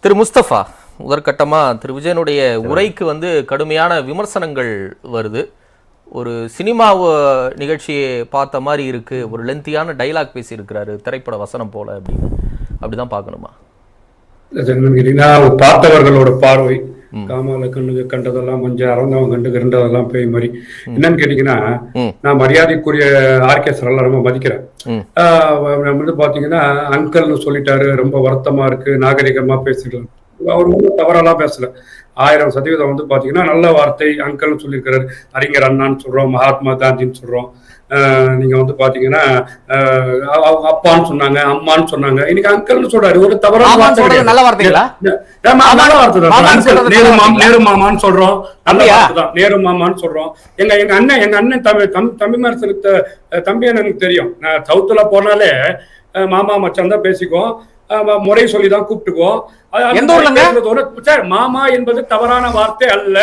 திரு முஸ்தபா முதற்கட்டமாக திரு விஜயனுடைய உரைக்கு வந்து கடுமையான விமர்சனங்கள் வருது. ஒரு சினிமா நிகழ்ச்சியை பார்த்த மாதிரி இருக்கு. ஒரு லென்த்தியான டைலாக் பேசியிருக்கிறாரு. திரைப்பட வசனம் போல அப்படின்னு. அப்படிதான் பார்க்கணுமா? பார்த்தவர்களோட பார்வை காமால கண்ணுக்கு கண்டதெல்லாம் கொஞ்சம் அறந்தவன் கண்டு கண்டதெல்லாம் பேய் மாதிரி. என்னன்னு கேட்டீங்கன்னா. நான் மரியாதைக்குரிய ஆர்கேஸ்வர எல்லாம் ரொம்ப மதிக்கிறேன். வந்து பாத்தீங்கன்னா அங்கிள்னு சொல்லிட்டாரு ரொம்ப வருத்தமா இருக்கு நாகரிகமா பேசிக்கலாம் அவர் ஒன்றும் தவறெல்லாம் பேசல. ஆயிரம் சதவீதம் வந்து பாத்தீங்கன்னா நல்ல வார்த்தை அங்கிள்னு சொல்லியிருக்கிறாரு. அறிஞர் அண்ணான்னு சொல்றோம் மகாத்மா காந்தின்னு சொல்றோம். ஆஹ் நீங்க வந்து அவங்க அப்பான்னு சொன்னாங்க அம்மான்னு சொன்னாங்க. இன்னைக்கு அங்கிள்னு சொல்றாரு. ஒரு தவறான வார்த்தை. நல்ல வார்த்தைங்களா? நல்ல வார்த்தை நேரு மாமா? நேரு மாமான்னு சொல்றோம். நல்ல? வார்த்தை தான். நேரு மாமான்னு சொல்றோம். எங்க எங்க அண்ணன் எங்க அண்ணன் தமிழ் தம் தம்பி மரசனுக்கு தம்பி எனக்கு தெரியும். நான் சவுத்துல போனாலே மாமா மச்சான் தான் பேசிக்குவோம். முறை சொல்லி தான் கூப்பிட்டுக்குவோம் சார் மாமா என்பது தவறான வார்த்தை அல்ல.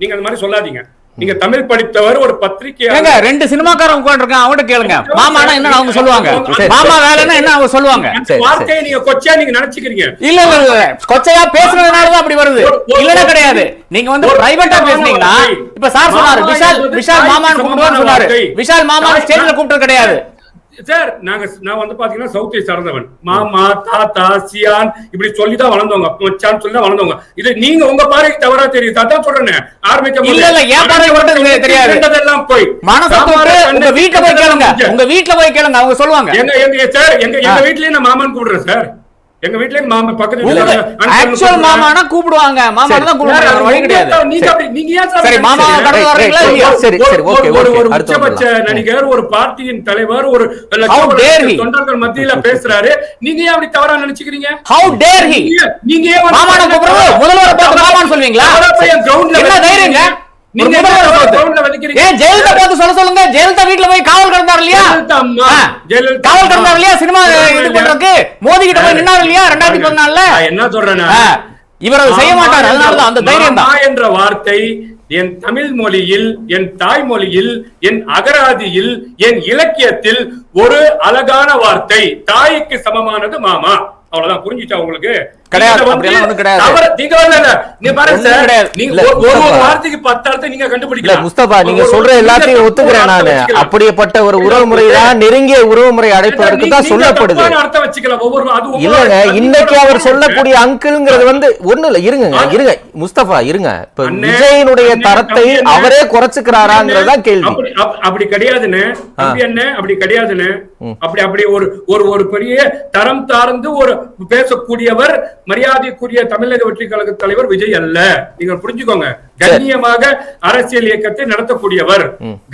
நீங்க அந்த மாதிரி சொல்லாதீங்க. நீங்க தமிழ் படித்தவர் ஒரு பத்திரிகை ஏங்க ரெண்டு சினிமாக்காரன் உட்காந்துருக்கான் அவங்ககிட்ட கேளுங்க. மாமானா என்ன அவங்க சொல்லுவாங்க? மாமா வேலைன்னா என்ன அவங்க சொல்லுவாங்க? வார்த்தையை நீங்க கொச்சையா நீங்க நினைச்சுக்கிறீங்க. இல்ல இல்ல கொச்சையா பேசுனதுனாலதான் அப்படி வருது. இல்லன்னா கிடையாது. நீங்க வந்து பிரைவேட்டா பேசுனீங்கன்னா இப்ப சார் சொன்னாரு விஷால் விஷால் மாமான்னு கூப்பிடுவான்னு சொன்னாரு. விஷால் மாமான்னு ஸ்டேஜ்ல கூப்பிட்டு கிடையாது. சார் நாங்க நான் வந்து பாத்தீங்கன்னா சவுத்தை சார்ந்தவன். மாமா தாத்தா சியான் இப்படி சொல்லி தான் வளர்ந்தவங்க. மச்சான் சொல்லி தான் வளர்ந்தவங்க. இது நீங்க உங்க பார்வைக்கு தவறா தெரியுது. அதான் சொல்றேன். இல்ல, இல்ல, பார்வைக்கு மட்டும் இது தெரியாது. கண்டதெல்லாம் போய். மனசை சாம்பார் தொட்டு கண்ணு உங்க வீட்டுல போய் கேளுங்க. உங்க வீட்டுல போய் கேளுங்க. அவங்க சொல்லுவாங்க. எங்க எங்க சார் எங்க எங்க. வீட்லயே நான் மாமன் கூப்பிடுறேன் சார். எங்க வீட்லயே மாமா பக்கத்து உங்க வீட்டுல uncle னு ஆக்சுவல். மாமானா கூப்பிடுவாங்க. மாமானா தான் கூப்பிடுவாங்க. வழி கிடையாது. நீங்க ஏன் சார் மாமா? கடந்து இல்லையா? சரி, சரி, okay, ஒரு. ஒரு உச்சபட்ச. நடிகர் ஒரு பார்ட்டியின் தலைவர் ஒரு? தொண்டர்கள் மத்தியில பேசுறாரு. நீங்க ஏன் அப்படி தவறா நினைச்சுக்கிறீங்க? ஹவு டேர் ஹி நீங்க- ஏன் மாமானை கூப்பிடுறது முதல்வரை பார்த்து மாமான்னு groundல என்ன. தைரியங்க? நீங்க ஜெயலலிதா பார்த்து சொல்ல சொல்லுங்க. ஜெயலலிதா வீட்டுல போய் காவல் கிடந்தார் இல்லையா? காவல். கிடந்தார் இல்லையா? சினிமா இது பண்றதுக்கு? மோதி கிட்ட போய் நின்னாரு இல்லையா? ரெண்டாயிரத்தி பதினாலுல? நான் என்ன சொல்றேன்னா. இவர் செய்ய மாட்டார். அதனாலதான் அந்த தைரியம் தான். என்ற வார்த்தை என் தமிழ் மொழியில் என் தாய்மொழியில் என் அகராதியில் என் இலக்கியத்தில் ஒரு அழகான வார்த்தை. தாய்க்கு சமமானது மாமா. அவ்வளவுதான். புரிஞ்சுச்சா உங்களுக்கு? கிடையாது, நீங்க சொல்ற எல்லாத்தையும் ஒத்துக்கிறேன் நானு. அப்படிப்பட்ட ஒரு உறவுமுறை தான் நெருங்கிய உறவுமுறை அழைப்பதற்கு நீங்க- தான் சொல்லப்படுது. இல்லங்க இன்னைக்கு அவர். சொல்லக்கூடிய அங்கிள்ங்கிறது வந்து ஒண்ணு இல்ல. இருங்க முஸ்தபா இருங்க. இப்ப விஜயனுடைய தரத்தை அவரே குறைச்சுக்கிறாராங்கிறது தான் கேள்வி. அப்படி அப்- அப்படி கிடையாதுன்னு அப்படி கிடையாதுன்னு அப்படி அப்படி ஒரு ஒரு ஒரு பெரிய தரம் தாழ்ந்து ஒரு பேசக்கூடியவர் மரியாதைக்குரிய தமிழக வெற்றி கழக தலைவர் விஜய் அல்ல. நீங்க புரிஞ்சுக்கோங்க. கண்ணியமாக அரசியல் இயக்கத்தை நடத்தக்கூடியவர்.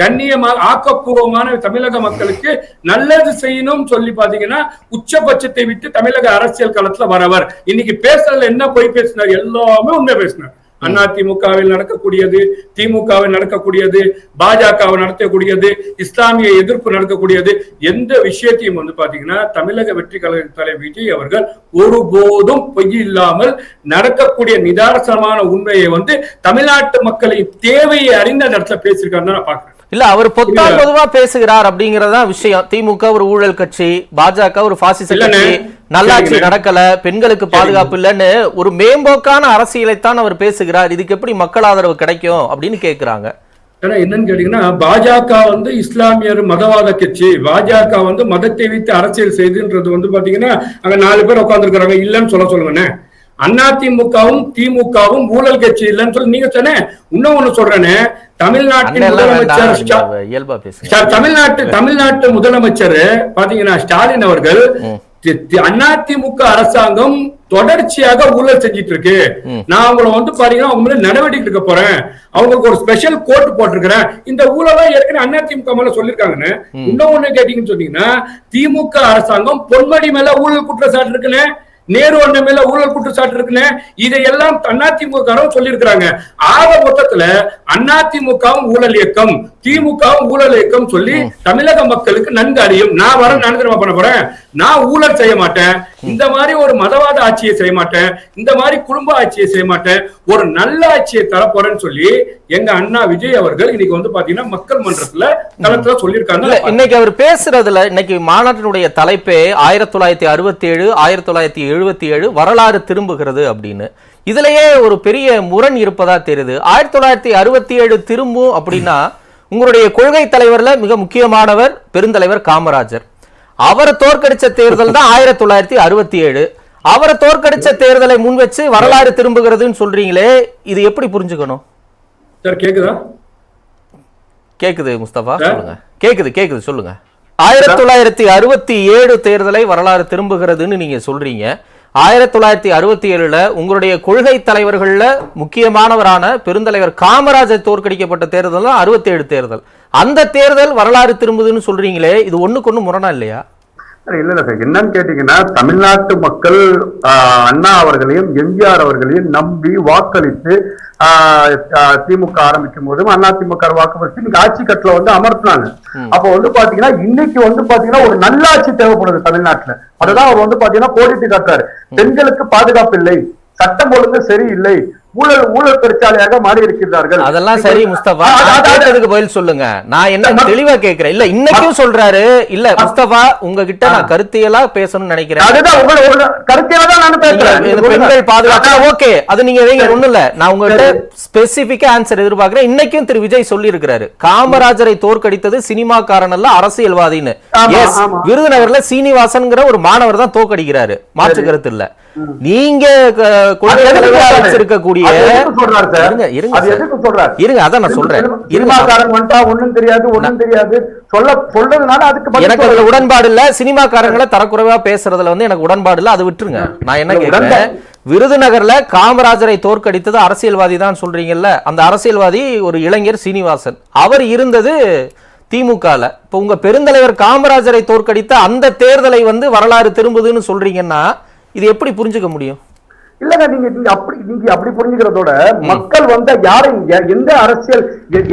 கண்ணியமாக ஆக்கப்பூர்வமான தமிழக மக்களுக்கு நல்லது செய்யணும் சொல்லி பாத்தீங்கன்னா உச்சபட்சத்தை விட்டு தமிழக அரசியல் களத்துல வரவர். இன்னைக்கு பேசுறதுல என்ன போய் பேசினார்? எல்லாமே உண்மை பேசினார். அண்ணா திமுகவில் நடக்கக்கூடியது திமுகவில் நடக்கக்கூடியது பாஜகவில் நடத்தக்கூடியது இஸ்லாமிய எதிர்ப்பு நடக்கக்கூடியது எந்த விஷயத்தையும் வந்து பாத்தீங்கன்னா தமிழக வெற்றி கழக தலைவர் விஜய் அவர்கள் ஒருபோதும் பொய் இல்லாமல் நடக்கக்கூடிய நிதானசமான உண்மையை வந்து தமிழ்நாட்டு மக்களின் தேவையை அறிந்த நடத்த இடத்துல பேசியிருக்காருன்னு நான் பாக்குறேன் இல்ல அவர் பொத்தால் பொதுவா பேசுகிறார் அப்படிங்கறதுதான் விஷயம். திமுக ஒரு ஊழல் கட்சி பாஜக ஒரு பாசிச. கட்சி நல்லாட்சி. நடக்கல பெண்களுக்கு பாதுகாப்பு இல்லைன்னு ஒரு மேம்போக்கான அரசியலைத்தான் அவர் பேசுகிறார். இதுக்கு எப்படி மக்கள் ஆதரவு கிடைக்கும் அப்படின்னு கேக்குறாங்க. என்னன்னு கேட்டீங்கன்னா பாஜக வந்து இஸ்லாமியர் மதவாத கட்சி. பாஜக வந்து மதத்தை வைத்து அரசியல் செய்துன்றது வந்து பாத்தீங்கன்னா அங்க நாலு பேர் உட்கார்ந்துருக்காங்க இல்லைன்னு சொல்ல சொல்லுங்கண்ணே. அதிமுகவும் திமுகவும் ஊழல் கட்சி இல்லைன்னு சொல்லி நீங்க சொன்ன. இன்னும் ஒண்ணு சொல்றேனே. தமிழ்நாட்டின் முதலமைச்சர் தமிழ்நாட்டு தமிழ்நாட்டு முதலமைச்சர் பாத்தீங்கன்னா ஸ்டாலின் அவர்கள் அதிமுக அரசாங்கம் தொடர்ச்சியாக ஊழல் செஞ்சிட்டு இருக்கு நான் அவங்கள வந்து பாத்தீங்கன்னா அவங்க மேல நடவடிக்கை எடுக்க போறேன். அவங்களுக்கு ஒரு ஸ்பெஷல் கோர்ட் போட்டிருக்கிறேன். இந்த ஊழலாம் ஏற்கனவே அதிமுக மேல சொல்லிருக்காங்கன்னு. இன்னும் ஒண்ணு கேட்டீங்கன்னு சொன்னீங்கன்னா திமுக அரசாங்கம் பொன்மடி மேல ஊழல் குற்றச்சாட்டு இருக்குன்னு. நேரு அண்ணன் மேல ஊழல் குற்றச்சாட்டு இருக்குன்னு இதையெல்லாம் அதிமுக சொல்லியிருக்கிறாங்க. ஆக மொத்தத்துல அதிமுகவும் ஊழல் இயக்கம் திமுகவும் ஊழல் இயக்கம் சொல்லி தமிழக மக்களுக்கு நன்கு அறியும். நான் வர நான் தெரியுமா பண்ண போறேன்? நான் ஊழல் செய்ய மாட்டேன். இந்த மாதிரி ஒரு மதவாத ஆட்சியை செய்ய மாட்டேன். இந்த மாதிரி குடும்ப ஆட்சியை செய்ய மாட்டேன். ஒரு நல்ல ஆட்சியை தரப்போறேன்னு சொல்லி எங்க அண்ணா விஜய் அவர்கள் இன்னைக்கு வந்து பாத்தீங்கன்னா மக்கள் மன்றத்துல களத்துல சொல்லியிருக்காங்க. இன்னைக்கு அவர் பேசுறதுல இன்னைக்கு மாநாட்டினுடைய தலைப்பே ஆயிரத்தி தொள்ளாயிரத்தி அறுபத்தி ஏழு ஆயிரத்தி தொள்ளாயிரத்தி எழுபத்தி ஏழு வரலாறு திரும்புகிறது அப்படின்னு. இதுலயே ஒரு பெரிய முரண் இருப்பதா தெரியுது. ஆயிரத்தி தொள்ளாயிரத்தி அறுபத்தி ஏழு திரும்பும் அப்படின்னா உங்களுடைய கொள்கை தலைவர்ல மிக முக்கியமானவர் பெருந்தலைவர் காமராஜர். அவரை தோற்கடிச்ச தேர்தல் தான் ஆயிரத்தி தொள்ளாயிரத்தி அறுபத்தி ஏழு. அவரை தோற்கடிச்ச தேர்தலை முன் வச்சு வரலாறு திரும்புகிறதுன்னு சொல்றீங்களே இது எப்படி புரிஞ்சுக்கணும்? சார் கேக்குதா? கேக்குது முஸ்தபா? சொல்லுங்க. கேக்குது கேக்குது சொல்லுங்க. ஆயிரத்தி தொள்ளாயிரத்தி அறுபத்தி ஏழு தேர்தலை வரலாறு திரும்புகிறதுன்னு நீங்க சொல்றீங்க. ஆயிரத்தி தொள்ளாயிரத்தி அறுபத்தி ஏழுல உங்களுடைய கொள்கை தலைவர்கள்ல முக்கியமானவரான பெருந்தலைவர் காமராஜர் தோற்கடிக்கப்பட்ட தேர்தல் தான் அறுபத்தி ஏழு தேர்தல். அந்த தேர்தல் வரலாறு திரும்புதுன்னு சொல்றீங்களே இது ஒண்ணுக்கு ஒண்ணு முரணா இல்லையா? இல்ல இல்ல சார். என்னன்னு கேட்டீங்கன்னா தமிழ்நாட்டு மக்கள் அண்ணா அவர்களையும் எம்ஜிஆர் அவர்களையும் நம்பி வாக்களித்து திமுக ஆரம்பிக்கும் போதும் அண்ணா திமுக வாக்குப்பட்டு இன்னைக்கு ஆட்சி கட்டில வந்து அமர்த்தினாங்க. அப்ப வந்து பாத்தீங்கன்னா இன்னைக்கு வந்து பாத்தீங்கன்னா ஒரு நல்லாட்சி தேவைப்படுது தமிழ்நாட்டுல. அதுதான் அவர் வந்து பாத்தீங்கன்னா கோடிட்டு காட்டுறாரு. பெண்களுக்கு பாதுகாப்பு இல்லை. சட்டம் ஒழுங்கு சரியில்லை. ஊழல் ஊழல் பெருச்சாலையாக மாறி இருக்கிறார்கள் அதெல்லாம் சரி முஸ்தபா. ஆ, நான் அது- அது- கேட்டதுக்கு பதில் சொல்லுங்க. நான் என்ன தெளிவா கேக்குறேன் இல்ல இன்னைக்கும் சொல்றாரு. இல்ல முஸ்தபா உங்ககிட்ட நான் கருத்தியலா பேசணும்னு நினைக்கிறேன். அதுதான் உங்க உங்க கருத்தியில தான் நான் பேசுறேன். பெண்கள். பாதுகாப்பு ஓகே அது நீங்க வைங்க ஒண்ணும் இல்ல. நான் உங்ககிட்ட ஸ்பெசிபிக்கா ஆன்சர் எதிர்பார்க்கிறேன். இன்னைக்கும் திரு விஜய் சொல்லி இருக்கிறாரு காமராஜரை தோற்கடித்தது சினிமாக்காரன் அல்ல அரசியல்வாதின்னு. விருதுநகர்ல சீனிவாசன்ங்கிற ஒரு மாணவர் தான் தோற்கடிக்கிறாரு. மாற்று கருத்து இல்ல. நீங்க சார்? இருங்க அதான் நான் சொல்றேன். சினிமா- இருங்க சினிமாக்காரன் வந்துட்டா ஒண்ணும் தெரியாது ஒண்ணும் தெரியாது. சொல்ல சொல்றதுனால அதுக்கு எனக்கு அதுல. உடன்பாடு இல்ல. சினிமாக்காரங்களை தரக்குறைவா பேசுறதுல வந்து எனக்கு உடன்பாடு இல்ல. அது விட்டுருங்க. நான் என்ன கேக்குறேன். விருதுநகர்ல காமராஜரை தோற்கடித்தது அரசியல்வாதி தான் சொல்றீங்கல்ல. அந்த அரசியல்வாதி ஒரு இளைஞர் சீனிவாசன். அவர் இருந்தது திமுகல. இப்ப உங்க பெருந்தலைவர் காமராஜரை தோற்கடித்த அந்த தேர்தலை வந்து வரலாறு திரும்புதுன்னு சொல்றீங்கன்னா இது எப்படி புரிஞ்சுக்க முடியும்? இல்லங்க நீங்க நீங்க அப்படி நீங்க அப்படி புரிஞ்சுக்கிறதோட மக்கள் வந்து யாரை எந்த அரசியல்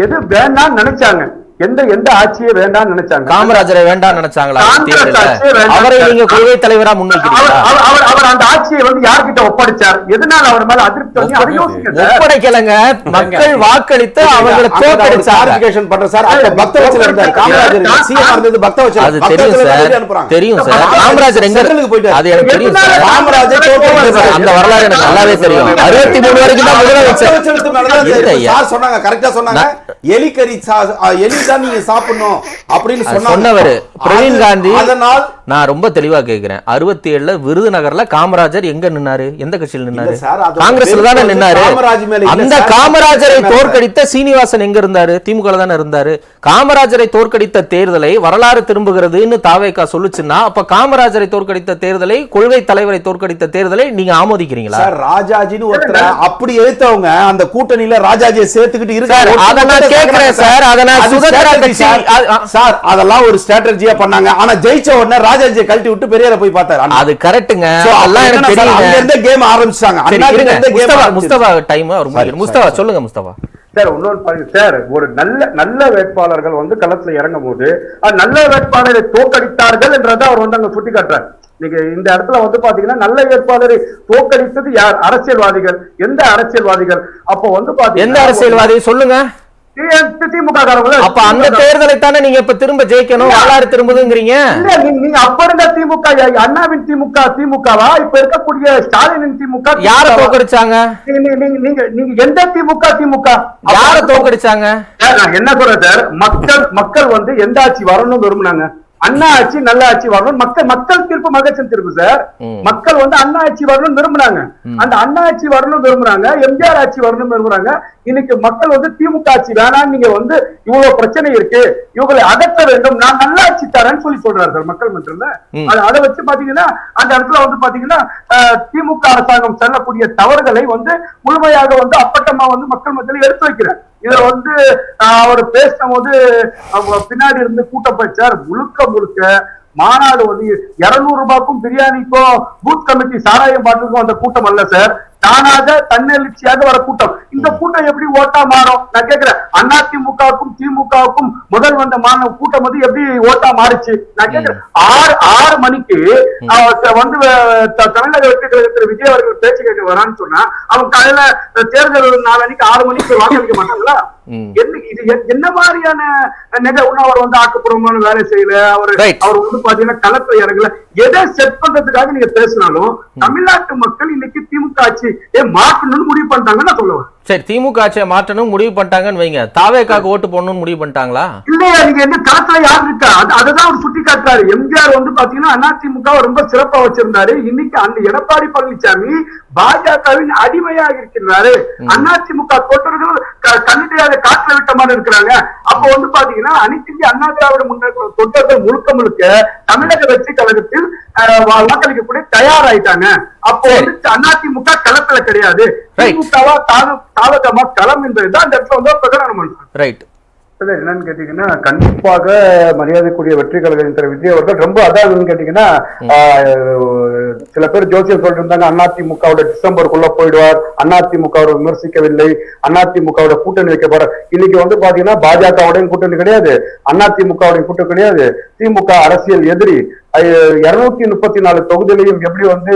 எது வேணாம்னு நினைச்சாங்க. எந்த எந்த ஆட்சியை வேண்டாம்னு நினைச்சாங்க? காமராஜரை வேண்டாம் நினைச்சாங்களா? அந்த வேண்டாம். அவரை நீங்க கொள்கை தலைவரா அவர் முன்வைக்கிறீங்களா அவர்- அந்த ஆட்சியை வந்து யார்கிட்ட ஒப்படைச்சார்? எதனால அவர் மேல அதிருப்தி. ஒப்படைக்கலங்க. மக்கள் வாக்களித்து அவர்களை தோற்கடிச்சாங்க. கிளாரிபிகேஷன் பண்றேன் சார். அப்ப பக்தவச்சல் இருந்தார். காமராஜர் சிஎம் இருந்தது பக்தவச்சல் அது தெரியும் சார். தெரியும் சார். காமராஜர் எங்க போயிட்டாரு. அது எனக்கு தெரியும் சார். காமராஜர் தோற்கடிச்சார். அந்த வரலாறு எனக்கு நல்லாவே தெரியும். அறுபத்தி மூணு வரைக்கும் தான் முதலமைச்சர். சொன்னாங்க கரெக்டா சொன்னாங்க. எலிக்கறி எலி தான் நீங்க சாப்பிடணும் அப்படின்னு சொன்னவரு. பிரவீன் காந்தி அதனால் நான் ரொம்ப தெளிவா கேக்குறேன். அறுபத்தி ஏழுல விருதுநகர்ல காமராஜர் எங்க நின்னாரு? எந்த கட்சியில் நின்னாரு? காங்கிரஸ்ல தானே நின்னாரு? அந்த. காமராஜரை. தோற்கடித்த சீனிவாசன் எங்க இருந்தாரு? திமுக தானே இருந்தாரு. காமராஜரை தோற்கடித்த தேர்தலை வரலாறு திரும்புகிறதுன்னு தாவேக்கா சொல்லுச்சுன்னா அப்ப காமராஜரை தோற்கடித்த தேர்தலை கொள்கை தலைவரை தோற்கடித்த தேர்தலை நீங்க ஆமோதிக்கிறீங்களா? சார் ராஜாஜின்னு ஒருத்தர் அப்படி எழுத்தவங்க அந்த கூட்டணியில ராஜாஜியை சேர்த்துக்கிட்டு சார், கேட்கிறேன் சார். அதை நான் அது சுதந்திர கட்சி- சார். அதெல்லாம் ஒரு ஸ்ட்ராட்டஜியா பண்ணாங்க. ஆனா ஜெயிச்ச உடனே ராஜாஜியை கழட்டி விட்டு பெரியார போய் பார்த்தாரு. அது கரெக்ட்டுங்க அதெல்லாம் எனக்கு சார், அங்க இருந்தே கேம் ஆரம்பிச்சாங்க அண்ணா. இருந்தே முஸ்தபா டைம் முடிக்கணும். முஸ்தபா சொல்லுங்க முஸ்தபா. சார் இன்னொரு சார் ஒரு நல்ல நல்ல வேட்பாளர்கள் வந்து களத்துல இறங்கும் போது நல்ல வேட்பாளரை தோற்கடித்தார்கள் என்றதை அவர் வந்து அங்க சுட்டி காட்டுறார் நீங்க இந்த இடத்துல வந்து பாத்தீங்கன்னா நல்ல வேட்பாளரை தோற்கடித்தது யார்? அரசியல்வாதிகள். எந்த அரசியல்வாதிகள்? அப்போ வந்து எந்த பாத்தீங்கன்னா அரசியல்வாதி? சொல்லுங்க. அப்ப அந்த தேர்தலை தானே நீங்க இப்ப திரும்ப ஜெயிக்கணும்? வரலாறு திரும்புதுங்கிறீங்க? நீங்க அப்ப இருந்த திமுக அண்ணாவின் திமுக திமுகவா? இப்ப இருக்கக்கூடிய ஸ்டாலினின் திமுக யார திமுகவா? தோற்கடிச்சாங்க நீங்க நீங்க- எந்த திமுக திமுக? யார தோற்கடிச்சாங்க சார், நான் என்ன சொல்றேன் சார்? மக்கள் மக்கள் வந்து எந்த ஆட்சி வரணும்னு விரும்புனாங்க. அண்ணா ஆட்சி நல்ல ஆட்சி வரணும் மக்கள் மக்கள் தீர்ப்பு மகச்சன் தீர்ப்பு சார். மக்கள் வந்து அண்ணா ஆட்சி வரணும்னு விரும்புனாங்க அந்த அண்ணா ஆட்சி வரணும் விரும்புறாங்க எம்ஜிஆர் ஆட்சி வரணும் விரும்புறாங்க. இன்னைக்கு மக்கள் வந்து திமுக ஆட்சி வேணாம் நீங்க வந்து இவ்வளவு பிரச்சனை இருக்கு. இவங்களை அகற்ற வேண்டும். நான் நல்ல ஆட்சி தரேன்னு சொல்லி சொல்றாரு சார் மக்கள் மன்றத்துல. ம். அது- அதை வச்சு பாத்தீங்கன்னா அந்த இடத்துல வந்து பாத்தீங்கன்னா திமுக அரசாங்கம் செல்லக்கூடிய தவறுகளை வந்து முழுமையாக வந்து அப்பட்டமா வந்து மக்கள் மத்தியில் எடுத்து வைக்கிறேன். இதுல வந்து அவர் பேசின போது அவங்க பின்னாடி இருந்து கூட்டம் போச்சார் முழுக்க முழுக்க மாநாடு வந்து இருநூறு ரூபாய்க்கும் பிரியாணிக்கும் பூத் கமிட்டி சாராயம் பாட்டுக்கும் அந்த கூட்டம் அல்ல சார். தானாக தன்னெழுச்சியாக வர கூட்டம். இந்த கூட்டம் எப்படி ஓட்டா மாறும்? நான் கேக்குறேன் அதிமுகவுக்கும் திமுகவுக்கும் முதல் வந்த மான கூட்டம் வந்து எப்படி ஓட்டா மாறுச்சு? நான் கேக்குறேன் ஆறு ஆறு மணிக்கு வந்து தமிழக வெற்றி கழகத்தில் விஜய் அவர்கள் பேச்சு கேட்க வரான்னு சொன்னா அவன் காலையில தேர்தல் நாலு ஆறு மணிக்கு வாக்களிக்க மாட்டாங்களா. என்ன இது எ- என்ன மாதிரியான நிக இன்னும் அவர் வந்து ஆக்கப்பூர்வமான வேலை செய்யல? அவர். அவர் வந்து பாத்தீங்கன்னா களத்துல இறங்கல. எதை செட் பண்றதுக்காக நீங்க பேசினாலும் தமிழ்நாட்டு மக்கள் இன்னைக்கு திமுக ஆட்சி ஏ மாற்றணும்னு முடிவு பண்ணிட்டாங்கன்னு நான் சொல்ல வரேன். சரி திமுக ஆட்சியை மாற்றணும் முடிவு பண்ணிட்டாங்கன்னு வைங்க. தாவேக்காக்கு ஓட்டு போடணும்னு முடிவு பண்ணிட்டாங்களா? இல்லையா நீங்க என்ன களத்துல யார் இருக்கா? அது- அதுதான் அவர் சுட்டி காட்டுறாரு எம்ஜிஆர் வந்து பாத்தீங்கன்னா அதிமுக ரொம்ப சிறப்பா வச்சிருந்தாரு. இன்னைக்கு அந்த எடப்பாடி பழனிசாமி பாஜகவின் அடிமையாக இருக்கின்றாரு. அதிமுக தொண்டர்கள் க- கண்ணிடையாக காட்டுல விட்ட மாதிரி இருக்கிறாங்க. அப்ப வந்து பாத்தீங்கன்னா அனைத்து இந்திய அண்ணா திராவிட முன்னேற்ற தொண்டர்கள் முழுக்க முழுக்க தமிழக வெற்றி கழகத்தில் வாக்களிக்கக்கூடிய தயாராயிட்டாங்க. அப்போ வந்து அதிமுக களத்துல கிடையாது. திமுகவா தாவகமா களம் என்பதுதான் அந்த இடத்துல வந்து பிரகடனம் பண்றாங்க ரைட் என்னன்னு கேட்டீங்கன்னா கண்டிப்பாக மரியாதைக்குரிய வெற்றி கழகம் திரு விஜய் அவர்கள் ரொம்ப அதான் கேட்டீங்கன்னா ஆஹ், சில பேர் ஜோசியம் சொல்லிட்டு இருந்தாங்க அதிமுகவோட டிசம்பருக்குள்ள போயிடுவார் அதிமுக விமர்சிக்கவில்லை அதிமுகவோட கூட்டணி வைக்க போற இன்னைக்கு வந்து பாத்தீங்கன்னா பாஜகவுடையும் கூட்டணி கிடையாது அதிமுகவுடையும் கூட்டணி கிடையாது திமுக அரசியல் எதிரி இருநூத்தி முப்பத்தி நாலு தொகுதியிலையும் எப்படி வந்து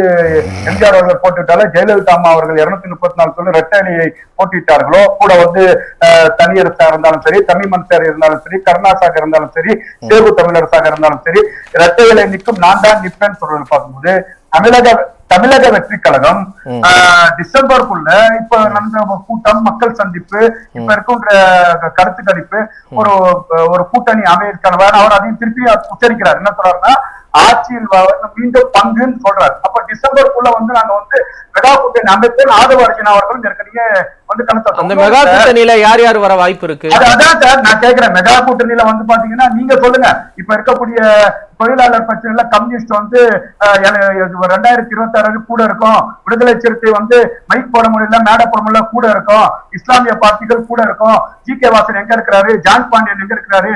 எம்ஜிஆர் அவர்கள் போட்டுவிட்டாலும் ஜெயலலிதா அம்மா அவர்கள் இருநூத்தி முப்பத்தி நாலு தொகுதி ரெட்டணியை போட்டிட்டார்களோ கூட வந்து அஹ், தனியரசா இருந்தாலும் சரி தமிழ்மன் சார் இருந்தாலும் சரி கருணாசாக இருந்தாலும் சரி சேவு தமிழரசாக இருந்தாலும் சரி இரட்டைகளை நிற்கும் நான் தான் நிற்பேன் சொல்றது பார்க்கும்போது தமிழக தமிழக வெற்றி கழகம் ஆஹ், டிசம்பருக்குள்ள இப்ப நடந்த கூட்டம் மக்கள் சந்திப்பு இப்ப இருக்கின்ற கருத்து கணிப்பு ஒரு ஒரு கூட்டணி அமையிருக்கான அவர் அதையும் திருப்பி உச்சரிக்கிறார். என்ன சொல்றாருன்னா ஆட்சியில் மீண்டும் பங்குன்னு சொல்றாரு. அப்ப டிசம்பருக்குள்ள வந்து நாங்க வந்து மெகா கூட்டணி அமைப்பேன் ஆதவ அர்ஜுனா அவர்களும் ஏற்கனவே வந்து கணக்கு அந்த மெகா கூட்டணியில யார் யார் வர வாய்ப்பு இருக்கு? அது அதான் சார் நான் கேக்குறேன் மெகா கூட்டணியில வந்து பாத்தீங்கன்னா நீங்க சொல்லுங்க. இப்ப இருக்கக்கூடிய தொழிலாளர் பிரச்சனைல கம்யூனிஸ்ட் வந்து ரெண்டாயிரத்தி இருபத்தி ஆறு கூட இருக்கும். விடுதலை சிறுத்தை வந்து மைக் போட முடியல மேடை போட முடியல கூட இருக்கும். இஸ்லாமிய பார்ட்டிகள் கூட இருக்கும். ஜி கே வாசன் எங்க இருக்கிறாரு? ஜான் பாண்டியன் எங்க இருக்கிறாரு?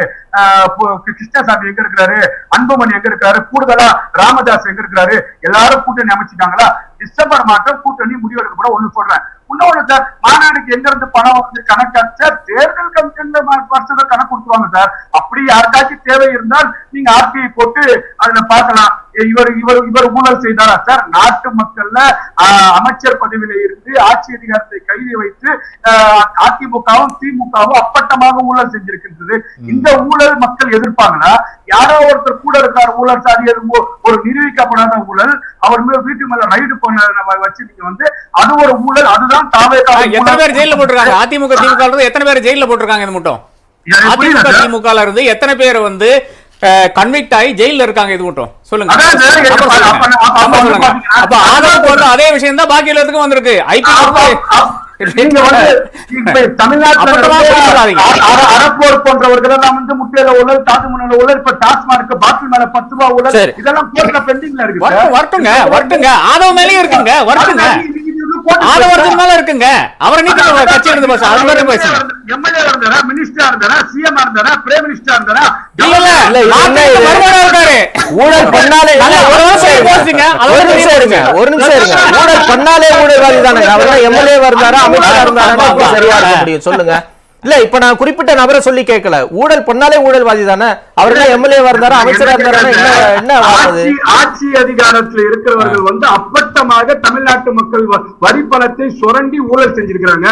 கிருஷ்ணசாமி எங்க இருக்கிறாரு? அன்புமணி எங்க இருக்கிறாரு? கூடுதலா ராமதாஸ் எங்க இருக்கிறாரு? எல்லாரும் கூட்டணி அமைச்சிட்டாங்களா? டிசம்பர் மாதம் கூட்டணி முடிவெடுக்கப்பட ஒண்ணு சொல்றேன். இன்னொன்னு சார் மாநாடுக்கு எங்க இருந்து பணம் வந்து கணக்கு? சார் தேர்தல் கமிஷன்ல வருஷத்தை கணக்கு கொடுத்துருவாங்க சார். அப்படி யாருக்காச்சும் தேவை இருந்தால் நீங்க ஆர்டிஐ போட்டு அதுல பார்க்கலாம். இவர் இவர் இவர் ஊழல் செய்தாரா? சார் நாட்டு மக்கள்ல அமைச்சர் பதவியில இருந்து ஆட்சி அதிகாரத்தை கையில் வைத்து அதிமுகவும் திமுகவும் அப்பட்டமாக ஊழல் செஞ்சிருக்கின்றது. இந்த ஊழல் மக்கள் எதிர்ப்பாங்கன்னா யாரோ ஒருத்தர் கூட இருக்கார் ஊழல் சாதி அது ஒரு நிரூபிக்கப்படாத ஊழல் அவர் மேல வீட்டு மேல ரைடு பண்ண வச்சு நீங்க வந்து அது ஒரு ஊழல் அதுதான் தாவே ஆ, எத்தனை பேர் ஜெயில போட்டிருக்காங்க? அதிமுக திமுக எத்தனை பேர் ஜெயில போட்டிருக்காங்க இது மட்டும்? அதிமுக திமுக இருந்து எத்தனை பேர் வந்து கன்விக்ட் ஆகி ஜெயில இருக்காங்க இது மட்டும்? சொல்லுங்க. அப்ப- ஆதரவுக்கு வந்து அதே விஷயம் தான் பாக்கி எல்லாத்துக்கும் வந்திருக்கு. ஐபி போன்றவர்கள் எல்லாம் வந்து முட்டையில இப்ப டாஸ்மார்க் பாட்டில் மேல பத்து ரூபா சரி. இதெல்லாம் கோர்ட்ல பெண்டிங்ல இருக்கு வரட்டும் சார். வரட்டுங்க வரட்டுங்க. ஆதவ மேலயும் இருக்குங்க வரட்டுங்க. ஒருத்தர் மேல இருக்குங்க அவரை நீங்க கட்சி இருந்து பேச அது மாதிரி எம்எல்ஏ இருந்தாரா மினிஸ்டரா இருந்தாரா சிஎம் இருந்தாரா பிரைம் மினிஸ்டரா இருந்தாரா இல்ல இல்ல இருக்காரு ஊழல் பண்ணாலே ஒரு. பேசுங்க. அதை ஒரு நிமிஷம் இருங்க ஒரு நிமிஷம் இருங்க ஊழல் பண்ணாலே ஊழல்வாதி தானே அவர் எம்எல்ஏ இருந்தாரா அமைச்சரா இருந்தாரா சரியா இருக்க முடியும் சொல்லுங்க இல்ல இப்ப நான் குறிப்பிட்ட நபரை சொல்லி கேட்கல. ஊழல் பண்ணாலே ஊழல்வாதி தானே? அவர் எம்எல்ஏ இருந்தாரா அமைச்சரா இருந்தாரா என்ன என்ன ஆட்சி அதிகாரத்தில் இருக்கிறவர்கள் வந்து அப்பட்டமாக தமிழ்நாட்டு மக்கள் வரி பணத்தை சுரண்டி ஊழல் செஞ்சிருக்கிறாங்க.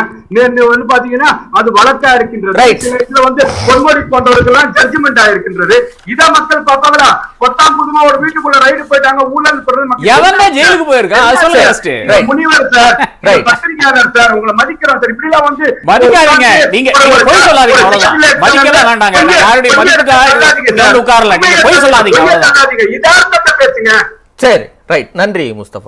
வந்து பாத்தீங்கன்னா அது வழக்கா இருக்கின்றது. இதுல வந்து பொன்முடி போன்றவர்கள் ஜட்ஜ்மெண்ட் ஆயிருக்கின்றது இத மக்கள் பார்ப்பாங்களா கொத்தாம் புதுமா ஒரு வீட்டுக்குள்ள ரைடு போயிட்டாங்க ஊழல் எவன்டா ஜெயிலுக்கு போயிருக்கா? அது சொல்லுங்க. முனிவர் சார். பத்திரிகையாளர் சார் உங்களை மதிக்கிறோம் சார். இப்படி எல்லாம் வந்து மதிக்காதீங்க. நீங்க- பொய் சொல்லாதீங்க, அவ்வளவுதான். வேண்டாங்க. யாருடைய மதிப்புக்காக. உட்காரல. நீங்க பொய் சொல்லாதீங்க, பொய்யை அவ்வளவுதான். சொல்லாதீங்க. யதார்த்தத்தை பேசுங்க சரி ரைட் நன்றி முஸ்தபா